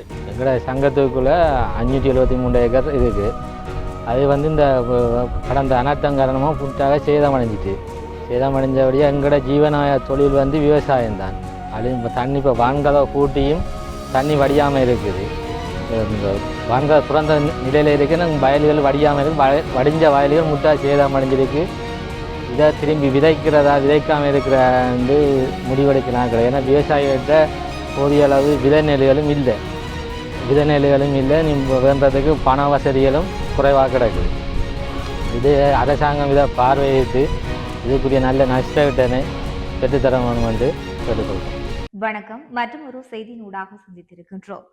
எங்களோட சங்கத்துக்குள்ளே அஞ்சூற்றி எழுபத்தி மூணு ஏக்கர் இருக்குது அது வந்து இந்த கடந்த அனர்த்தம் காரணமாக புட்டாக சேதமடைஞ்சிட்டு. சேதமடைஞ்சபடியாக எங்களோட ஜீவனாய தொழில் வந்து விவசாயம்தான். அது இப்போ தண்ணி இப்போ வான்கதை கூட்டியும் தண்ணி வடியாமல் இருக்குது. இந்த வான்கதை சுரந்த நிலையில் இருக்குது நாங்கள் வயல்கள் வடியாமல் இருக்குது வய- வடிஞ்ச வயல்கள் முட்டாக சேதமடைஞ்சிருக்கு. இதை திரும்பி விதைக்கிறதா விதைக்காமல் இருக்கிற வந்து முடிவெடுக்கிறாங்க ஏன்னா விவசாயிகிட்ட போதிய அளவு விதை நெல்களும் இல்லை. விதநிலைகளும் இல்லை. நீ வேண்டதுக்கு பண வசதிகளும் குறைவாக கிடக்குது. இது அரசாங்கம் இதை பார்வையிட்டு இதுக்குரிய நல்ல நஷ்டவிட்டனை பெற்றுத்தர வந்து என்று வணக்கம். மற்றும் ஒரு செய்தியினூடாக சந்தித்திருக்கின்றோம்.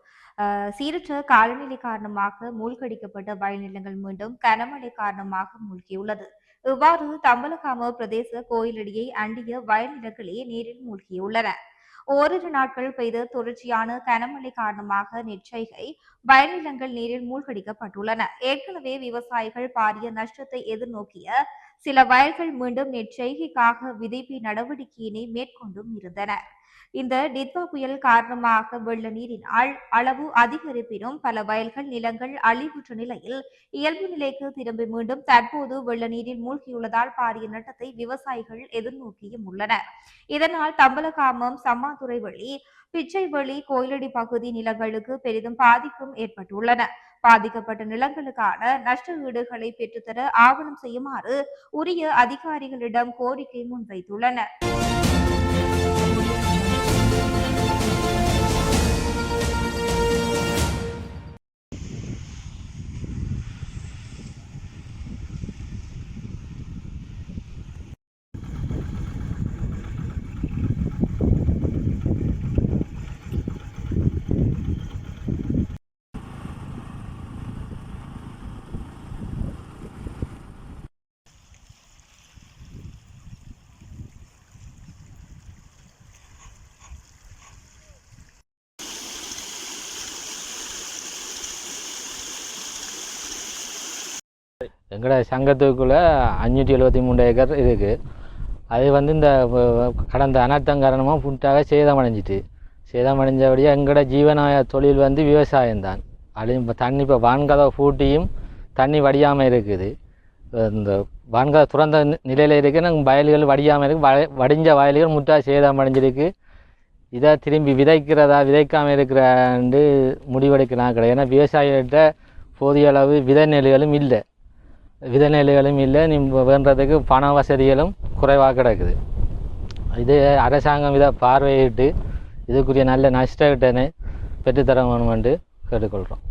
சீரற்ற காலநிலை காரணமாக மூழ்கடிக்கப்பட்ட வயல்நிலங்கள் மீண்டும் கனமழை காரணமாக மூழ்கியுள்ளது. இவ்வாறு தம்பலகாம பிரதேச கோயிலடியை அண்டிய வயல்நிலங்களே நீரில் மூழ்கியுள்ளன. ஓரிரு நாட்கள் பெய்த தொடர்ச்சியான கனமழை காரணமாக நெற்செய்கை வயல்நிலங்கள் நீரில் மூழ்கடிக்கப்பட்டுள்ளன. ஏற்கனவே விவசாயிகள் பாரிய நஷ்டத்தை எதிர்நோக்கிய சில வயல்கள் மீண்டும் நெற்செய்கைக்காக விதைப்பு நடவடிக்கையினை மேற்கொண்டும் இருந்தன இந்த டித்வா புயல் காரணமாக வெள்ள நீரினால் அளவு அதிகரிப்பினும் பல வயல்கள் நிலங்கள் அழிவுற்ற நிலையில் இயல்பு நிலைக்கு திரும்பி மீண்டும் தற்போது வெள்ள நீரில் மூழ்கியுள்ளதால் பாரிய நட்டத்தை விவசாயிகள் எதிர்நோக்கியும் உள்ளனர். இதனால் தம்பலகாமம் சம்மாதுறை வழி பிச்சைவெளி கோயிலடி பகுதி நிலங்களுக்கு பெரிதும் பாதிப்பும் ஏற்பட்டுள்ளன. பாதிக்கப்பட்ட நிலங்களுக்கான நஷ்ட ஈடுகளை பெற்றுத்தர ஆவணம் செய்யுமாறு உரிய அதிகாரிகளிடம் கோரிக்கை முன்வைத்துள்ளனர். எங்களோட சங்கத்துக்குள்ளே அஞ்சூற்றி எழுபத்தி மூணு ஏக்கர் இருக்குது அது வந்து இந்த கடந்த அனர்த்தம் காரணமாக புட்டாக சேதமடைஞ்சிட்டு. சேதமடைஞ்சபடியாக எங்களோட ஜீவனாய தொழில் வந்து விவசாயம்தான். அது இப்போ தண்ணி இப்போ வான்கதை பூட்டியும் தண்ணி வடியாமல் இருக்குது. இந்த வான்கதை துறந்த நிலையில் இருக்குது நாங்கள் வயல்கள் வடியாமல் இருக்குது வய வடிஞ்ச வயல்கள் முட்டாக சேதமடைஞ்சிருக்கு. இதை திரும்பி விதைக்கிறதா விதைக்காமல் இருக்கிறாண்டு முடிவெடுக்கிறாங்க கிடையாது ஏன்னா விவசாயிகிட்ட போதிய அளவு விதை நெல்களும் இல்லை. விதை இல்லை நீ வேண்டதுக்கு பண வசதிகளும் குறைவாக கிடக்குது. இது அரசாங்கம் இதை பார்வையிட்டு இதுக்குரிய நல்ல நஷ்டவிட்டனை பெற்றுத்தர வேணுமென்று கேட்டுக்கொள்கிறோம்